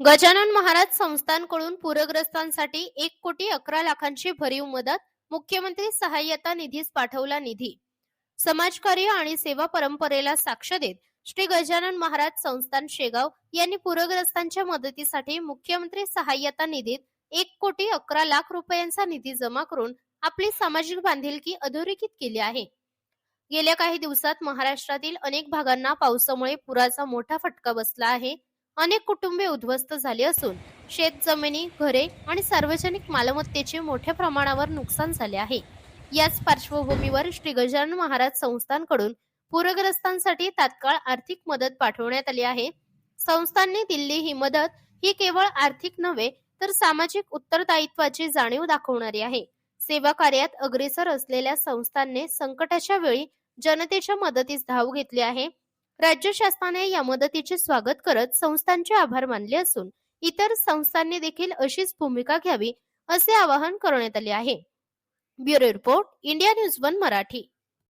गजानन महाराज संस्थानकडून पूरग्रस्तांसाठी एक कोटी अकरा लाखांची भरीव मदत मुख्यमंत्री सहाय्यता निधीस पाठवला निधी. समाजकार्य आणि सेवा परंपरेला साक्ष देत श्री गजानन महाराज संस्थान शेगाव यांनी पूरग्रस्तांच्या मदतीसाठी मुख्यमंत्री सहाय्यता निधीत एक कोटी अकरा लाख रुपयांचा निधी जमा करून आपली सामाजिक बांधिलकी अधोरेखित केली आहे. गेल्या काही दिवसात महाराष्ट्रातील अनेक भागांना पावसामुळे पुराचा मोठा फटका बसला आहे. अनेक कुटुंबे उद्ध्वस्त झाली असून शेत जमिनी घरे आणि सार्वजनिक मालमत्तेचे मोठ्या प्रमाणावर नुकसान झाले आहे. याच पार्श्वभूमीवर श्री गजानन महाराज संस्थानकडून पूरग्रस्तांसाठी तात्काळ आर्थिक मदत पाठवण्यात आली आहे. संस्थांनी दिल्ली ही मदत ही केवळ आर्थिक नव्हे तर सामाजिक उत्तरदायित्वाची जाणीव दाखवणारी आहे. सेवा कार्यात अग्रेसर असलेल्या संस्थांनी संकटाच्या वेळी जनतेच्या मदतीस धाव घेतली आहे. राज्य शासनाने या मदतीचे स्वागत करत संस्थांचे आभार मानले असून इतर संस्थांनी देखील अशीच भूमिका घ्यावी असे आवाहन करण्यात आले आहे. Bureau report India news one Marathi.